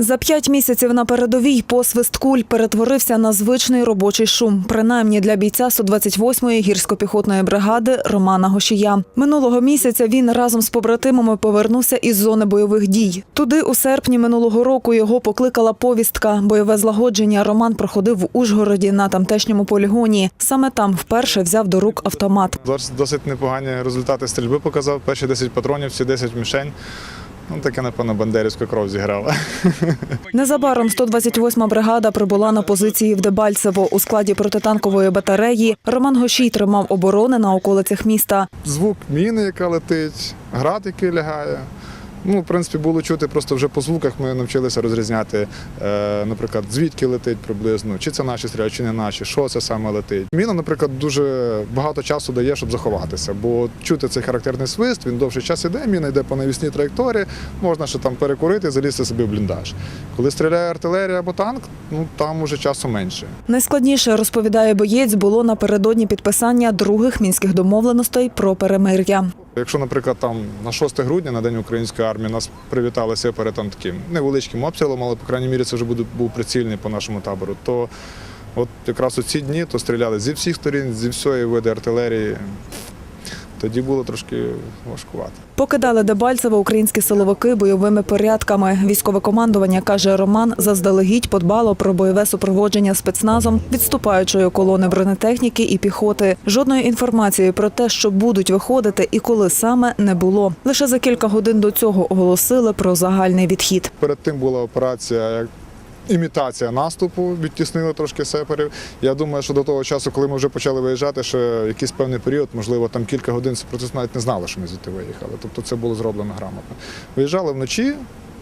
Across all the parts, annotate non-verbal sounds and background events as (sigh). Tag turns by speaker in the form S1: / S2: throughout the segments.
S1: За п'ять місяців на передовій посвист куль перетворився на звичний робочий шум, принаймні для бійця 128-ї гірсько-піхотної бригади Романа Гошія. Минулого місяця він разом з побратимами повернувся із зони бойових дій. Туди у серпні минулого року його покликала повістка. Бойове злагодження Роман проходив в Ужгороді на тамтешньому полігоні. Саме там вперше взяв до рук автомат.
S2: Дос- Досить непогані результати стрільби показав. Перші 10 патронів, всі 10 мішень. Ну, таке, напевно, бандерівська кров зіграла. (laughs)
S1: Незабаром 128-ма бригада прибула на позиції в Дебальцево у складі протитанкової батареї. Роман Гошій тримав оборони на околицях міста.
S2: Звук міни, яка летить, град, який лягає. Ну, в принципі, було чути просто вже по звуках ми навчилися розрізняти, е, наприклад, звідки летить приблизно, чи це наші стріляють, чи не наші, що це саме летить. Міна, наприклад, дуже багато часу дає, щоб заховатися, бо чути цей характерний свист, він довший час іде, міна йде по навісній траєкторії, можна ще там перекурити, залізти собі в бліндаж. Коли стріляє артилерія або танк, ну там уже часу менше.
S1: Найскладніше, розповідає боєць, було напередодні підписання других мінських домовленостей про перемир'я.
S2: Якщо, наприклад, там на 6 грудня, на День української армії, нас привітали сепари там таким невеличким обстрілом, але, по крайній мірі, це вже був прицільний по нашому табору, то от якраз у ці дні то стріляли зі всіх сторін, зі всієї види артилерії. Тоді було трошки важкувато.
S1: Покидали Дебальцево українські силовики бойовими порядками. Військове командування, каже Роман, заздалегідь подбало про бойове супроводження спецназом відступаючої колони бронетехніки і піхоти. Жодної інформації про те, що будуть виходити і коли саме не було. Лише за кілька годин до цього оголосили про загальний відхід.
S2: Перед тим була операція імітація наступу, відтіснили трошки сеперів. Я думаю, що до того часу, коли ми вже почали виїжджати, ще якийсь певний період, можливо, там кілька годин сепаратисти навіть не знали, що ми звідти виїхали. Тобто це було зроблено грамотно. Виїжджали вночі,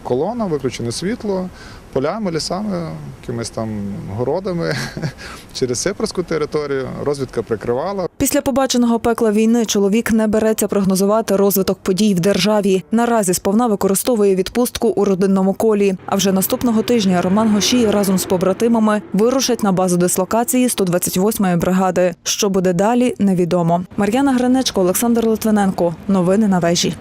S2: колона, виключене світло, полями, лісами, якимись там городами (laughs) через сепарську територію. Розвідка прикривала.
S1: Після побаченого пекла війни чоловік не береться прогнозувати розвиток подій в державі. Наразі сповна використовує відпустку у родинному колі. А вже наступного тижня Роман Гошій разом з побратимами вирушать на базу дислокації 128-ї бригади. Що буде далі, невідомо. Мар'яна Гринечко, Олександр Литвиненко. Новини на вежі.